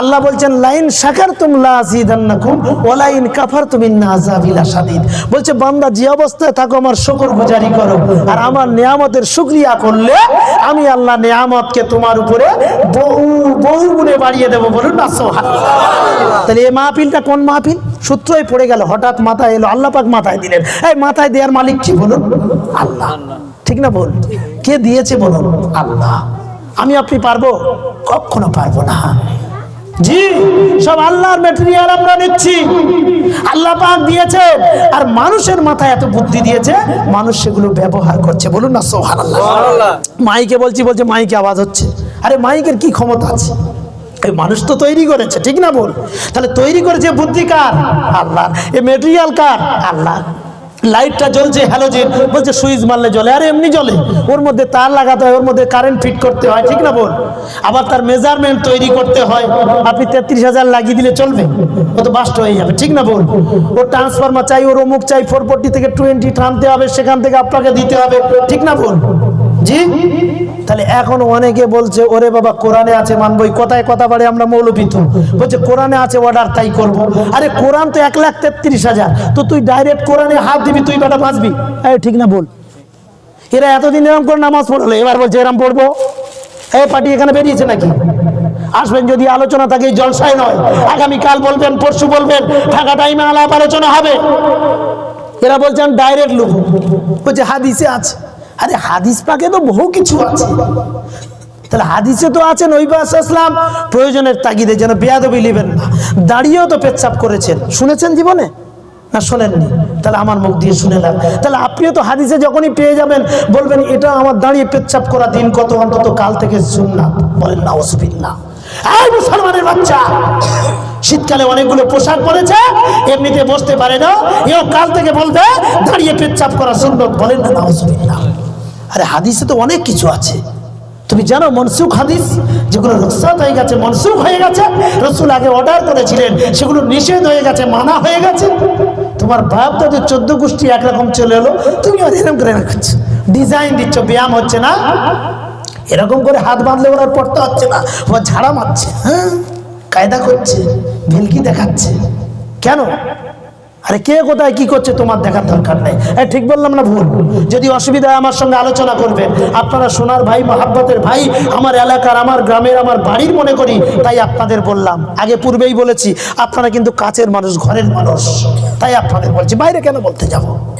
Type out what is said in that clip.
আল্লাহ বলছেন, লাইন শাকার তুমলা ওলাইন কাফার তুমি নাজাবিলা বলছে, বান্দা, যে অবস্থায় থাকো, আমার শুকর গুজারি করো আর আমার নিয়ামতের শুকরিয়া করলে আমি আল্লাহ নিয়ামতকে তোমার উপরে বহু বহু গুণে বাড়িয়ে দেবো বলুন না সোহান তাহলে এই মাহফিলটা কোন মাহফিল? সূত্রই পড়ে গেল, হঠাৎ মাথায় এলো, আল্লাহ পাক মাথায় দিলেন। এই মাথায় দেওয়ার মালিক কি বলুন? আল্লাহ। ঠিক না বল কে দিয়েছে বলুন? আল্লাহ। আমি আপনি পারব? কখনো পারব না। জি সব আল্লাহর মেটেরিয়াল আমরা নিচ্ছি। আল্লাহ পাক দিয়েছে আর মানুষের মাথায় এত বুদ্ধি দিয়েছে মানুষ সেগুলো ব্যবহার করছে। বলুন না সোহান আল্লাহ মাইকে বলছি বলছে মাইকে আওয়াজ হচ্ছে। আরে মাইকের কি ক্ষমতা আছে? এই মানুষ তো তৈরি করেছে ঠিক না বল? তাহলে তৈরি করেছে বুদ্ধি কার? আল্লাহ। এ মেটেরিয়াল কার? আল্লাহ। লাইটটা জ্বলছে হ্যালোজেন বলছে সুইচ মারলে জ্বলে, আর এমনি জ্বলে। ওর মধ্যে তার লাগাতে হয়, ওর মধ্যে কারেন্ট ফিট করতে হয়, ঠিক না বল? আবার তার মেজারমেন্ট তৈরি করতে হয়, আপনি তেত্রিশ হাজার লাগিয়ে দিলে চলবে, ও তো বাস্ট হয়ে যাবে, ঠিক না বল? ওর ট্রান্সফর্মার চাই, ওর অমুক চাই ফোর থেকে টোয়েন্টি টানতে হবে, সেখান থেকে আপনাকে দিতে হবে, ঠিক না বল? জি? তাহলে এখন অনেকে বলছে ওরে বাবা কোরআনে আছে মানবই কথায় কথা বাড়ে আমরা মৌলবিত বলছে কোরআনে আছে অর্ডার তাই করব। আরে কোরআন তো এক লাখ তেত্রিশ হাজার। তো তুই ডাইরেক্ট কোরআনে হাত দিবি তুই বেটা বাঁচবি? এই ঠিক না বল এরা এতদিন এরম করে নামাজ পড়ল এবার বলছে এরম পড়ব? এই পার্টি এখানে বেরিয়েছে নাকি? আসবেন যদি আলোচনা থাকে জলসায় নয়। আগামীকাল বলবেন পরশু বলবেন ফাঁকা টাইমে আলাপ আলোচনা হবে। এরা বলছেন ডাইরেক্ট লুক। বলছে হাদিসে আছে। আরে হাদিস পাকে তো বহু কিছু আছে। তাহলে হাদিসে তো আছেন ওই আসলাম প্রয়োজনের তাগিদে যেন বেয়াদবি নেবেন না। দাঁড়িয়েও তো পেচ্ছাপ করেছেন। শুনেছেন জীবনে? না শোনেননি? তাহলে আমার মুখ দিয়ে শুনে নেন তাহলে আপনিও তো হাদিসে যখনই পেয়ে যাবেন, বলবেন, এটা আমার দাঁড়িয়ে পেচ্ছাপ করা দিন কত অন্তত কাল থেকে শুননা বলেন না অসুবিধা এই মুসলমানের বাচ্চা, শীতকালে অনেকগুলো পোশাক পরেছে, এমনিতে বসতে পারে না, এও কাল থেকে বলবে, দাঁড়িয়ে পেচ্ছাপ করা সুন্নত। বলেন না অসুবিধা আরে হাদিসে তো অনেক কিছু আছে। তুমি জানো মনসুখ হাদিস? যেগুলো রসাত হয়ে গেছে, মনসুখ হয়ে গেছে, রসুল আগে অর্ডার করেছিলেন, সেগুলো নিষেধ হয়ে গেছে, মানা হয়ে গেছে। তোমার বাপ তাদের চোদ্দ গোষ্ঠী একরকম চলে এলো, তুমি এরকম করে রাখছো। ডিজাইন দিচ্ছ, ব্যায়াম হচ্ছে না। এরকম করে হাত বাঁধলে ওরা পড়তে হচ্ছে না ও ঝাড়া মারছে হ্যাঁ? কায়দা করছে, ভেলকি দেখাচ্ছে। কেন? আরে কে কোথায় কি করছে তোমার দেখার দরকার নেই? এ, ঠিক বললাম না ভুল? যদি অসুবিধা আমার সঙ্গে আলোচনা করবেন আপনারা সোনার ভাই মহাব্বতের ভাই আমার এলাকার আমার গ্রামের আমার বাড়ির মনে করি তাই আপনাদের বললাম। আগে পূর্বেই বলেছি আপনারা কিন্তু কাছের মানুষ ঘরের মানুষ। তাই আপনাদের বলছি বাইরে কেন বলতে যাব?